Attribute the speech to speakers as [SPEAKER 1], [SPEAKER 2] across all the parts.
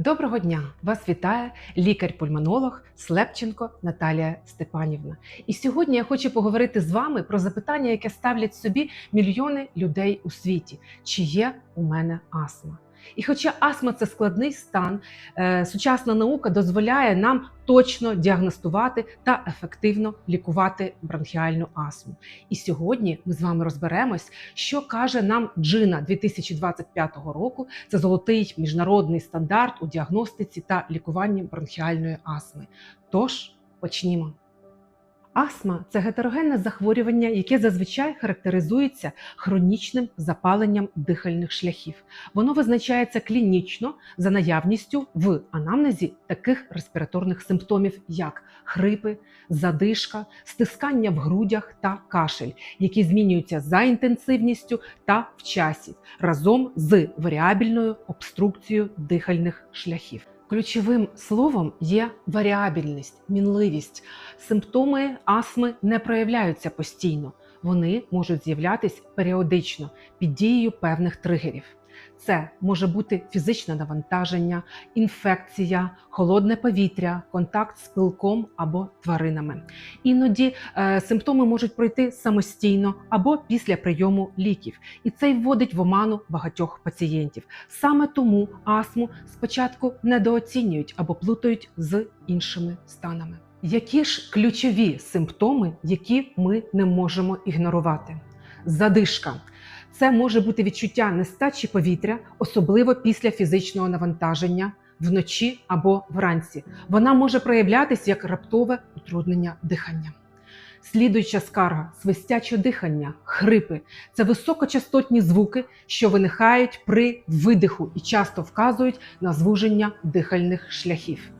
[SPEAKER 1] Доброго дня! Вас вітає лікар-пульмонолог Слепченко Наталія Степанівна. І сьогодні я хочу поговорити з вами про запитання, яке ставлять собі мільйони людей у світі: чи є у мене астма? І хоча астма це складний стан, е, сучасна наука дозволяє нам точно діагностувати та ефективно лікувати бронхіальну астму. І сьогодні ми з вами розберемось, що каже нам Джина 2025 року. Це золотий міжнародний стандарт у діагностиці та лікуванні бронхіальної астми. Тож почнімо. Астма це гетерогенне захворювання, яке зазвичай характеризується хронічним запаленням дихальних шляхів. Воно визначається клінічно за наявністю в анамнезі таких респіраторних симптомів, як хрипи, задишка, стискання в грудях та кашель, які змінюються за інтенсивністю та в часі разом з варіабільною обструкцією дихальних шляхів. Ключовим словом є варіабільність, мінливість. Симптоми астми не проявляються постійно, вони можуть з'являтись періодично під дією певних тригерів. Це може бути фізичне навантаження, інфекція, холодне повітря, контакт з пилком або тваринами. Іноді е, симптоми можуть пройти самостійно або після прийому ліків, і це й вводить в оману багатьох пацієнтів. Саме тому астму спочатку недооцінюють або плутають з іншими станами. Які ж ключові симптоми, які ми не можемо ігнорувати? Задишка. Це може бути відчуття нестачі повітря, особливо після фізичного навантаження вночі або вранці. Вона може проявлятися як раптове утруднення дихання. Слідуюча скарга свистяче дихання, хрипи це високочастотні звуки, що виникають при видиху і часто вказують на звуження дихальних шляхів.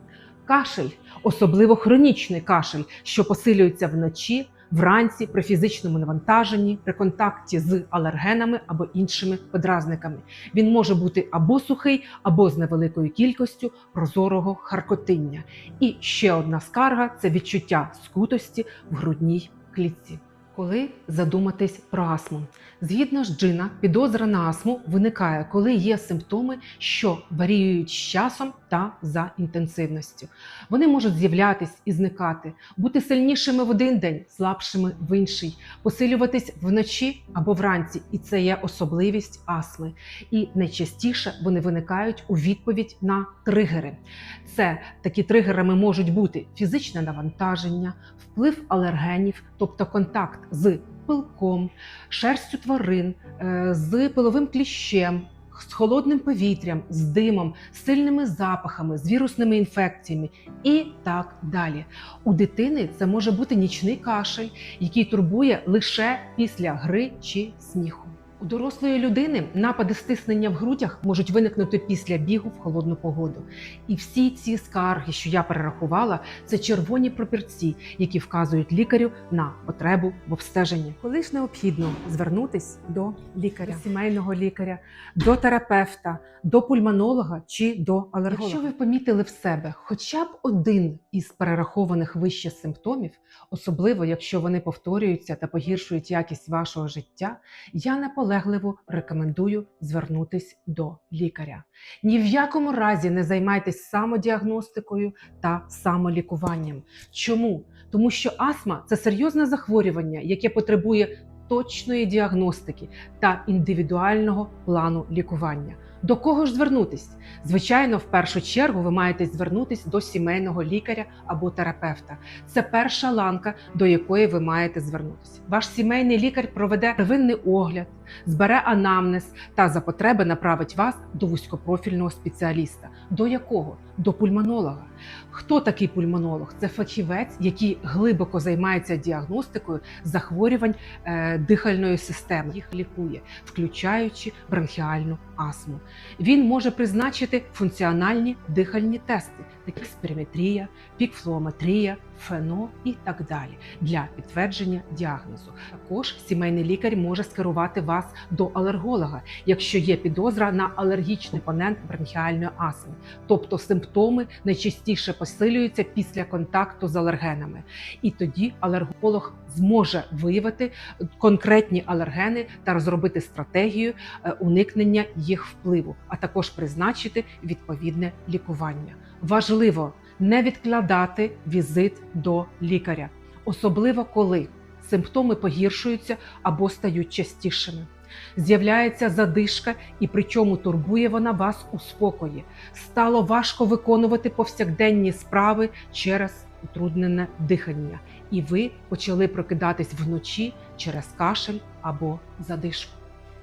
[SPEAKER 1] Кашель, особливо хронічний кашель, що посилюється вночі, вранці при фізичному навантаженні, при контакті з алергенами або іншими подразниками. Він може бути або сухий, або з невеликою кількістю прозорого харкотиння. І ще одна скарга це відчуття скутості в грудній клітці. Коли задуматись про астму, згідно з джина, підозра на астму виникає, коли є симптоми, що варіюють з часом та за інтенсивністю. Вони можуть з'являтись і зникати, бути сильнішими в один день, слабшими в інший, посилюватись вночі або вранці, і це є особливість астми. І найчастіше вони виникають у відповідь на тригери. Це такі тригерами можуть бути фізичне навантаження, вплив алергенів, тобто контакт з пилком, шерстю тварин, е, з пиловим кліщем. З холодним повітрям, з димом, з сильними запахами, з вірусними інфекціями і так далі. У дитини це може бути нічний кашель, який турбує лише після гри чи сміху. У дорослої людини напади стиснення в грудях можуть виникнути після бігу в холодну погоду. І всі ці скарги, що я перерахувала, це червоні пропірці, які вказують лікарю на потребу в обстеженні. Коли ж необхідно звернутись до лікаря, сімейного лікаря, до терапевта, до пульмонолога чи до алерголога. Якщо ви помітили в себе хоча б один із перерахованих вище симптомів, особливо якщо вони повторюються та погіршують якість вашого життя, я наполегливо рекомендую звернутись до лікаря. Ні в якому разі не займайтесь самодіагностикою та самолікуванням. Чому? Тому що астма це серйозне захворювання, яке потребує точної діагностики та індивідуального плану лікування. До кого ж звернутись? Звичайно, в першу чергу ви маєте звернутись до сімейного лікаря або терапевта. Це перша ланка, до якої ви маєте звернутися. Ваш сімейний лікар проведе первинний огляд, збере анамнез та за потреби направить вас до вузькопрофільного спеціаліста. До якого? До пульмонолога. Хто такий пульмонолог? Це фахівець, який глибоко займається діагностикою захворювань е, дихальної системи, їх лікує, включаючи бронхіальну астму. Він може призначити функціональні дихальні тести, як пікфлометрія, фено і так далі для підтвердження діагнозу. Також сімейний лікар може скерувати вас до алерголога, якщо є підозра на алергічний компонент бронхіальної астми, тобто симптоми найчастіше посилюються після контакту з алергенами. І тоді алерголог зможе виявити конкретні алергени та розробити стратегію е, уникнення їх впливу, а також призначити відповідне лікування. Важливо не відкладати візит до лікаря, особливо коли симптоми погіршуються або стають частішими. З'являється задишка, і причому турбує вона вас у спокої. Стало важко виконувати повсякденні справи через утруднене дихання, і ви почали прокидатись вночі через кашель або задишку.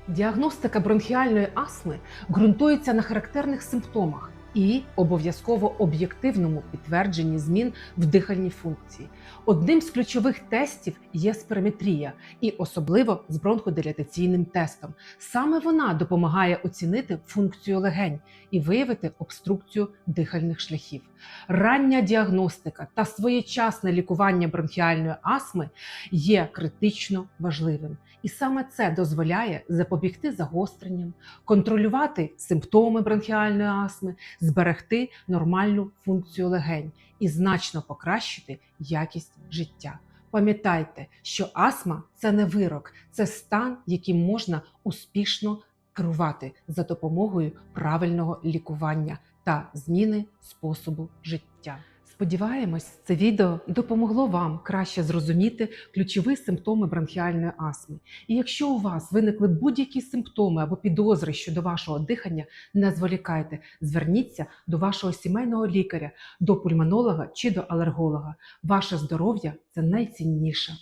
[SPEAKER 1] Діагностика бронхіальної астми ґрунтується на характерних симптомах і обов'язково об'єктивному підтвердженні змін в дихальній функції. Одним з ключових тестів є спирометрія, і особливо з бронходилятаційним тестом. Саме вона допомагає оцінити функцію легень і виявити обструкцію дихальних шляхів. Рання діагностика та своєчасне лікування бронхіальної астми є критично важливим. І саме це дозволяє запобігти загостренням, контролювати симптоми бронхіальної астми, зберегти нормальну функцію легень і значно покращити якість життя. Пам'ятайте, що астма це не вирок, це стан, яким можна успішно керувати за допомогою правильного лікування та зміни способу життя. Сподіваємось, це відео допомогло вам краще зрозуміти ключові симптоми бронхіальної астми. І якщо у вас виникли будь-які симптоми або підозри щодо вашого дихання, не зволікайте, зверніться до вашого сімейного лікаря, до пульмонолога чи до алерголога. Ваше здоров'я це найцінніше.